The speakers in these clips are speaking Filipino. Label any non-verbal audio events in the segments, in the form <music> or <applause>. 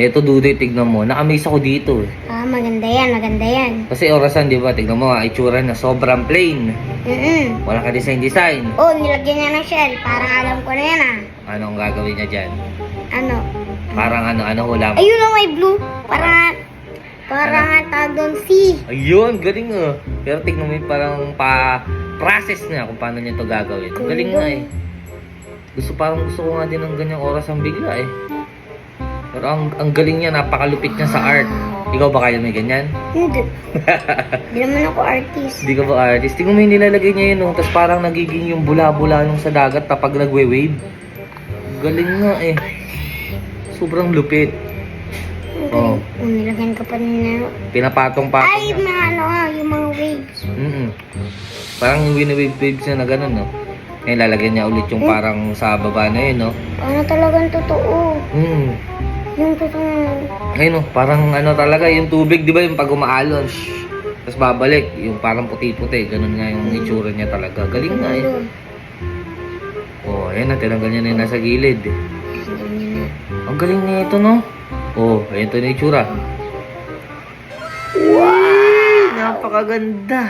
Ito, Dudoy, tignan mo. Na-amaze ako dito eh. Ah, maganda yan, maganda yan. Kasi orasan, di ba? Tignan mo, ah, itsura na sobrang plain. Mm-mm. Wala ka design-design. Oh, nilagyan niya ng shell. Parang alam ko na yan ah. Ano ang gagawin niya dyan? Ano? Parang ano, ano hula mo? Ayun ang may blue. Parang, parang Ano? tawag doon sea. Ayun, galing oh. Pero tignan mo yung parang pa-process niya kung paano niya to gagawin. Galing nga eh. Gusto parang gusto ko nga din ng ganyang oras ang bigla eh. Pero ang, ang galing niya, napakalupit niya sa art. Ikaw ba kaya may ganyan? Hindi. <laughs> Hindi naman ako artist. Hindi ka ba artist? Tingnan mo yung nilalagay niya yun. Tapos parang nagiging yung bula-bula nung sa dagat kapag nagwe-wave. Galing nga eh. Sobrang lupit. Oh. Oh. Nilagyan ka pa nila. Pinapatong-patong Ay, niya. mga ano ah, yung mga waves. Mm Parang yung wini-wave-waves niya na gano'n, no? Ngayon lalagyan niya ulit yung parang sa baba na yun, no? Ano talagang totoo? Mm. Yung totoo. Ayun, no? Parang ano talaga, yung tubig, di ba? Yung pag umaalon, shh, tapos babalik, yung parang puti-puti. Ganun nga yung itsura niya talaga. Galing nga eh. Oh, ayun na, tinanggal niya na yung nasa gilid. Ayan na. Ang galing niya ito, no? Oh, ayun to na yung itsura. Wow! Napakaganda.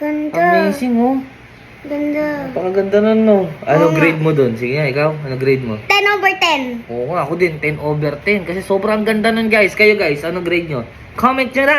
Ganda. Amazing, oh. Ganda. Napakaganda nun, no? Ano Oo grade mo dun? Sige nga, ikaw. Ano grade mo? 10 over 10. Oo nga, ako din, 10 over 10. Kasi sobrang ganda nun, guys. Kayo, guys, ano grade nyo? Comment nyo na!